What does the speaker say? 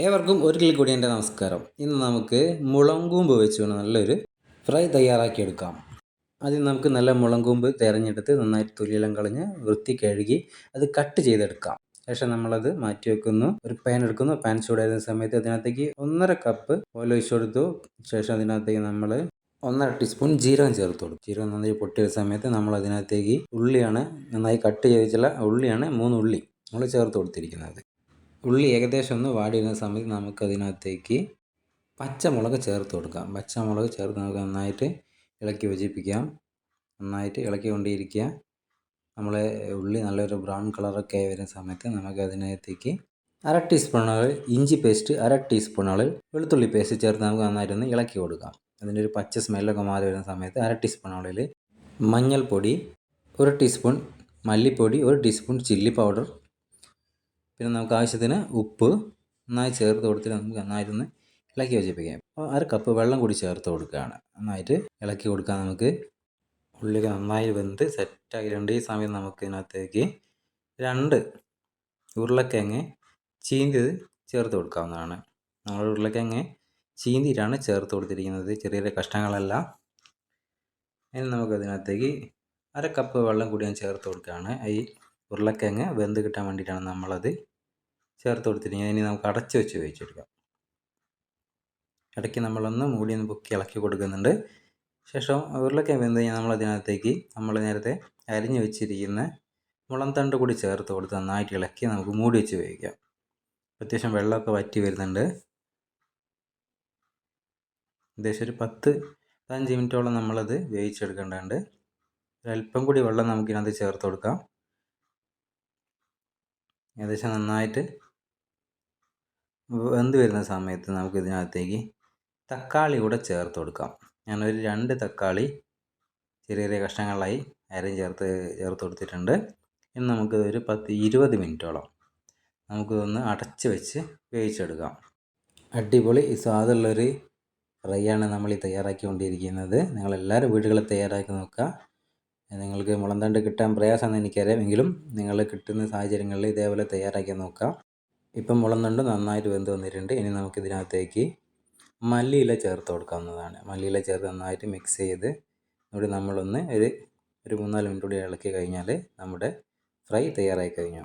ഏവർക്കും ഒരിക്കൽ കൂടി എന്റെ നമസ്കാരം. ഇന്ന് നമുക്ക് മുളങ്കൂമ്പ് വെച്ചുകൊണ്ട് നല്ലൊരു ഫ്രൈ തയ്യാറാക്കിയെടുക്കാം. ആദ്യം നമുക്ക് നല്ല മുളങ്കൂമ്പ് തിരഞ്ഞെടുത്ത് നന്നായിട്ട് തൊലിയെല്ലാം കളഞ്ഞ് വൃത്തി കഴുകി അത് കട്ട് ചെയ്തെടുക്കാം. ശേഷം നമ്മളത് മാറ്റി വെക്കുന്നു. ഒരു പാൻ എടുക്കുന്നു. പാൻ ചൂടായിരുന്ന സമയത്ത് അതിനകത്തേക്ക് ഒന്നര കപ്പ് ഓയിൽ കൊടുത്തു. ശേഷം അതിനകത്തേക്ക് നമ്മൾ ഒന്നര ടീസ്പൂൺ ജീരകം ചേർത്ത് കൊടുക്കും. ജീരകം നന്നായി പൊട്ടിയ സമയത്ത് നമ്മൾ അതിനകത്തേക്ക് ഉള്ളിയാണ് നന്നായി കട്ട് ചെയ്തിട്ടുള്ള ഉള്ളിയാണ് മൂന്ന് ഉള്ളി നമ്മൾ ചേർത്ത് കൊടുത്തിരിക്കുന്നത്. ഉള്ളി ഏകദേശം ഒന്ന് വാടിയിരുന്ന സമയത്ത് നമുക്കതിനകത്തേക്ക് പച്ചമുളക് ചേർത്ത് കൊടുക്കാം. പച്ചമുളക് ചേർത്ത് നമുക്ക് നന്നായിട്ട് ഇളക്കി യോജിപ്പിക്കാം. നന്നായിട്ട് ഇളക്കി കൊണ്ടിരിക്കുക നമ്മളെ ഉള്ളി നല്ലൊരു ബ്രൗൺ കളറൊക്കെ ആയി വരുന്ന സമയത്ത് നമുക്ക് അതിനകത്തേക്ക് അര ടീസ്പൂൺ ഇഞ്ചി പേസ്റ്റ് അര അളവിൽ വെളുത്തുള്ളി പേസ്റ്റ് ചേർത്ത് നമുക്ക് നന്നായിട്ടൊന്ന് ഇളക്കി കൊടുക്കാം. അതിന്റെ ഒരു പച്ച സ്മെല്ലൊക്കെ മാറി വരുന്ന സമയത്ത് അര ടീസ്പൂൺ അളവിൽ മഞ്ഞൾപ്പൊടി ഒരു ടീസ്പൂൺ മല്ലിപ്പൊടി ഒരു ടീസ്പൂൺ ചില്ലി പൗഡർ പിന്നെ നമുക്ക് ആവശ്യത്തിന് ഉപ്പ് നന്നായി ചേർത്ത് കൊടുത്തിട്ട് നമുക്ക് നന്നായിട്ടൊന്ന് ഇളക്കി യോജിപ്പിക്കാം. അപ്പോൾ അര കപ്പ് വെള്ളം കൂടി ചേർത്ത് കൊടുക്കുകയാണ്. നന്നായിട്ട് ഇളക്കി കൊടുക്കാൻ നമുക്ക് ഉള്ളിയൊക്കെ നന്നായി വെന്ത് സെറ്റാക്കിയിട്ടുണ്ട് ഈ സമയം നമുക്ക് ഇതിനകത്തേക്ക് രണ്ട് ഉരുളക്കിഴങ്ങ് ചീന്തിയത് ചേർത്ത് കൊടുക്കാവുന്നതാണ്. നമ്മൾ ഉരുളക്കിഴങ്ങ് ചീന്തിയിട്ടാണ് ചേർത്ത് കൊടുത്തിരിക്കുന്നത്. ചെറിയ ചെറിയ കഷ്ണങ്ങളല്ല. ഇനി നമുക്ക് അതിനകത്തേക്ക് അര കപ്പ് വെള്ളം കൂടി ഞാൻ ചേർത്ത് കൊടുക്കുകയാണ്. ഈ ഉരുളക്കിഴങ്ങ് വെന്ത് കിട്ടാൻ വേണ്ടിയിട്ടാണ് നമ്മളത് ചേർത്ത് കൊടുത്തിരിക്കുന്നത് ഇനി നമുക്ക് അടച്ച് വെച്ച് വേവിച്ചെടുക്കാം. ഇടയ്ക്ക് നമ്മളൊന്ന് മൂടി ഒന്ന് പൊക്കി ഇളക്കി കൊടുക്കുന്നുണ്ട്. ശേഷം ഉരുളക്ക വെന്ത് കഴിഞ്ഞാൽ നമ്മൾ അതിനകത്തേക്ക് നമ്മൾ നേരത്തെ അരിഞ്ഞു വെച്ചിരിക്കുന്ന മുളം തണ്ട് കൂടി ചേർത്ത് കൊടുത്ത് നന്നായിട്ട് ഇളക്കി നമുക്ക് മൂടി വെച്ച് വേവിക്കാം. അത്യാവശ്യം വെള്ളമൊക്കെ വറ്റി വരുന്നുണ്ട്. ഏകദേശം ഒരു പത്ത് പതിനഞ്ച് മിനിറ്റോളം നമ്മളത് വേവിച്ചെടുക്കേണ്ടതുണ്ട്. ഒരല്പം കൂടി വെള്ളം നമുക്കിനകത്ത് ചേർത്ത് കൊടുക്കാം. ഏകദേശം നന്നായിട്ട് വെന്ത് വരുന്ന സമയത്ത് നമുക്ക് ഇതിനകത്തേക്ക് തക്കാളി കൂടെ ചേർത്ത് കൊടുക്കാം. ഞാനൊരു രണ്ട് തക്കാളി ചെറിയ ചെറിയ കഷ്ണങ്ങളായി അരയും ചേർത്ത് ചേർത്ത് കൊടുത്തിട്ടുണ്ട്. ഇനി നമുക്ക് ഒരു പത്ത് ഇരുപത് മിനിറ്റോളം നമുക്കിതൊന്ന് അടച്ച് വെച്ച് വേവിച്ചെടുക്കാം. അടിപൊളി സ്വാദുള്ളൊരു ഫ്രൈയാണ് നമ്മൾ ഈ തയ്യാറാക്കിക്കൊണ്ടിരിക്കുന്നത്. നിങ്ങളെല്ലാവരും വീടുകളിൽ തയ്യാറാക്കി നോക്കുക. നിങ്ങൾക്ക് മുളന്തണ്ട് കിട്ടാൻ പ്രയാസമെന്ന് എനിക്കറിയാം. എങ്കിലും നിങ്ങൾ കിട്ടുന്ന സാഹചര്യങ്ങളിൽ ഇതേപോലെ തയ്യാറാക്കി നോക്കാം ഇപ്പം മുളന്നുണ്ട് നന്നായിട്ട് വെന്ത് വന്നിട്ടുണ്ട്. ഇനി നമുക്കിതിനകത്തേക്ക് മല്ലിയില ചേർത്ത് കൊടുക്കാവുന്നതാണ്. മല്ലിയില ചേർത്ത് നന്നായിട്ട് മിക്സ് ചെയ്ത് ഇവിടെ നമ്മളൊന്ന് ഒരു ഒരു മൂന്നാൽ മിനിറ്റ് കൂടി ഇളക്കി കഴിഞ്ഞാൽ നമ്മുടെ ഫ്രൈ തയ്യാറായി കഴിഞ്ഞു.